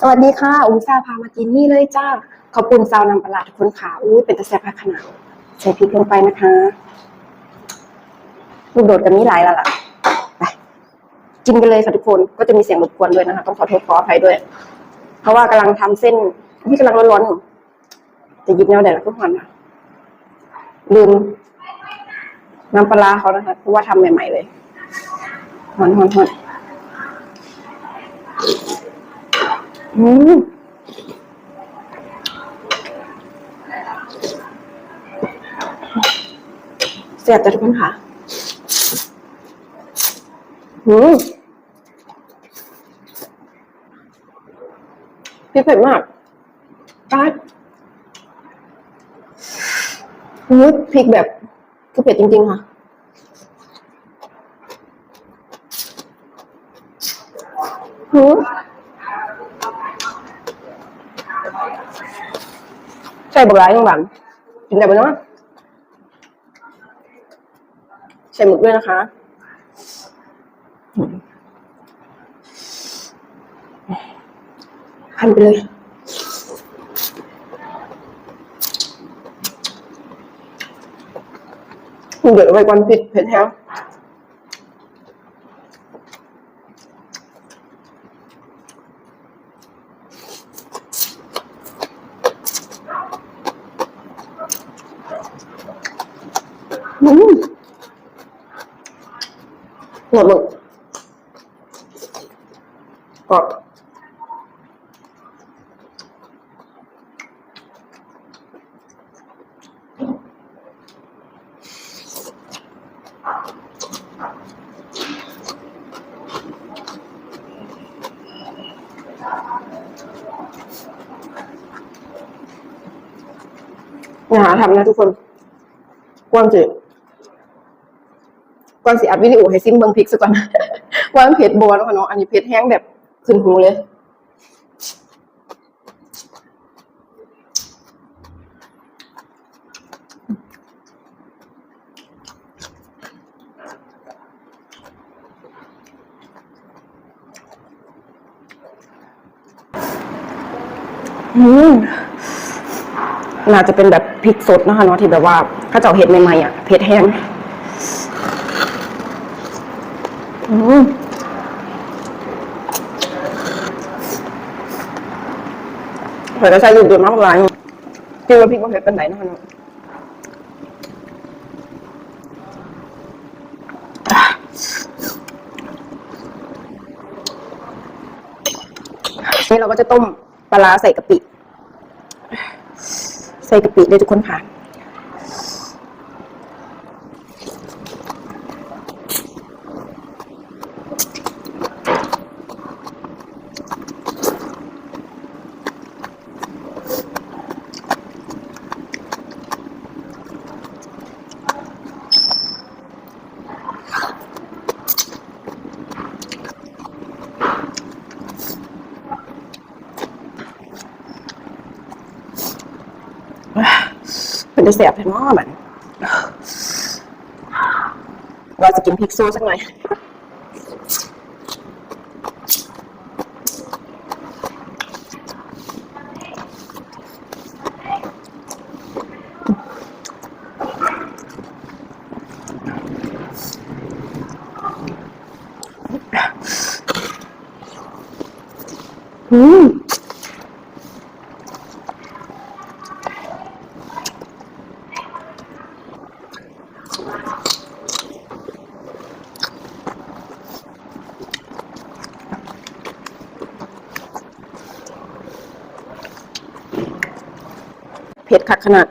สวัสดีค่ะ อุ้ยซาพามากินนี่เลยจ้า ขอบคุณซาวนำปลาร้าทุกคนขาอุ้ยเป็นตะแซ่บผักขนาดใส่พริกลงไปนะคะ ลูกโดดกับนี้หลายและล่ะ ไป กินกันเลยค่ะทุกคน ก็จะมีเสียงรบกวนด้วยนะคะ ต้องขอโทษขออภัยด้วย เพราะว่ากำลังทำเส้นที่กำลังร้อนๆอยู่จะหยิบแนวไหนล่ะทุกคนค่ะลืมน้ำปลาร้าเขานะคะ เพราะว่าทำใหม่ ๆ เลยหอนหอนหอน อืมเสียบจ้ะทุกคนค่ะอืมพริกเผ็ดมากป้าดอืมพริกแบบคือเผ็ดจริง ๆ ค่ะหืม ใส่บักร้ายยังหลังกินได้ปะเนาะใส่หมึกด้วยนะคะอืมพันไปเลยเดือดไว้ก่อนผิดเผ็ดแห้ง หัวหมึกกรอบอย่าหาทำนะทุกคนกว้างจิ ก่อนสิอัดวิดีโอให้ซิมเบิงพริกซะก่อนว่ามันเผ็ดบอลเนาะอันนี้เผ็ดแห้งแบบขึ้นหูเลยอืมน่าจะเป็นแบบพริกสดนะคะเนาะที่แบบว่าข้าเจ้าเห็ดใหม่ๆอะเผ็ดแห้ง อืมเผ็ดกระชายอยู่เดือดมากหลายกินกับพริกมันเผ็ดเป็นไหนนะคะนาะนี่เราก็จะต้มปลาใส่กะปิ ใส่กะปิเลยทุกคนค่ะ เป็นจะแสบแผ่นหม้อมันว่าจะกินพริกโซ่สักหน่อยอืม ผ็ดคักขนาด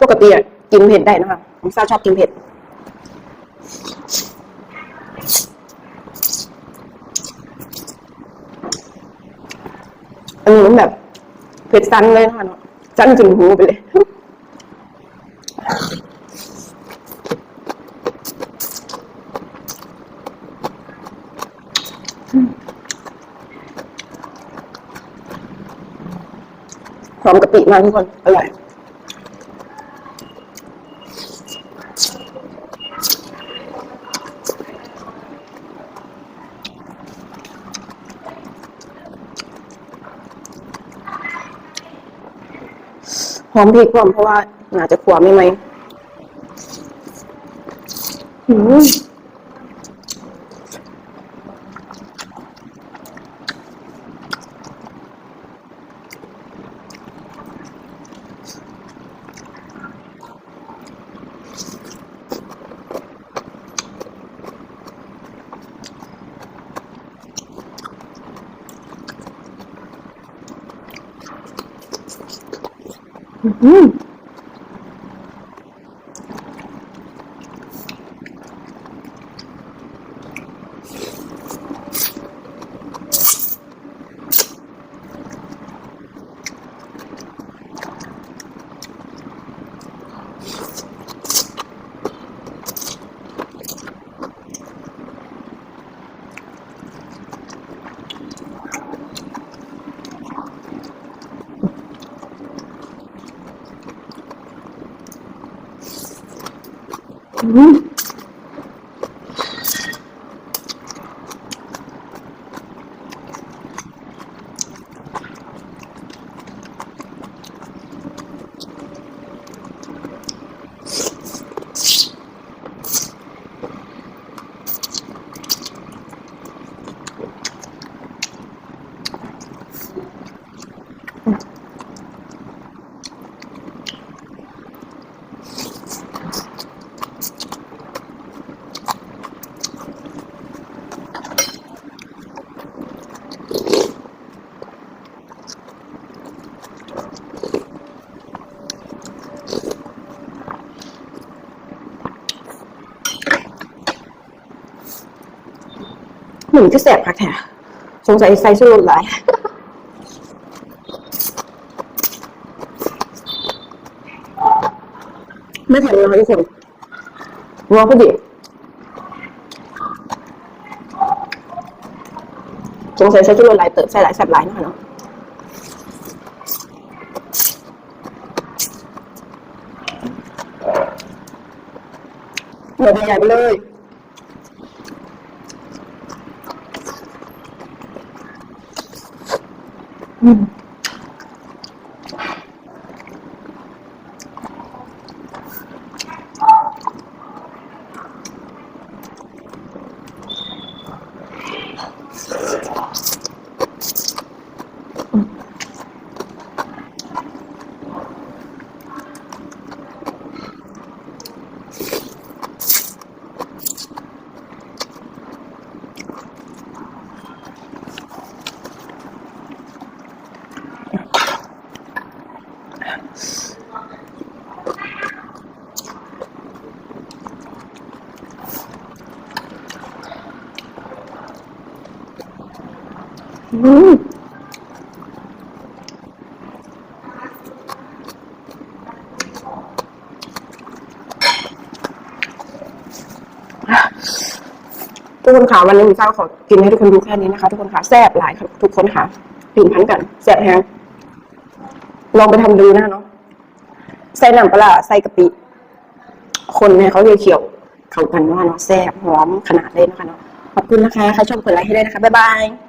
ปกติอะกินเผ็ดได้นะคะผมซาชอบกินเผ็ดอันนี้มันแบบเผ็ดสั้นเลยนะคะสั้นจริงหูไปเลย มกะปิมาทุกคนอร่อยหอมพริกความเพราะว่าน่าจะขัวไม่ไหมอืม อื ม หมือนก็แสบค่ะแท้สงสัยใส่ชูรสหลายไม่แข็งเลยทุกคนรัวพอดีสงสัยใช้ชูรสหลายเติบใส่หลายแสบหลายนะคะเนาะหัวใหญ่ไปเลย Mm-hmm. ทุกคนค่ะวันนี้มีเจ้าขอกินให้ทุกคนดูแค่นี้นะคะ ทุกคนค่ะแซ่บหลายค่ะทุกคนค่ะปิ่นพันกันแซ่บแฮงลองไปทำดูนะคะเนาะใส่น้ำปลาใส่กะปิ คนเนี่ยเขาเขียวเขากันว่าเนาะแซ่บหอมขนาดเลยนะคะเนาะขอบคุณนะคะใครชอบกดไลค์ให้ได้วยนะคะ บ๊ายบาย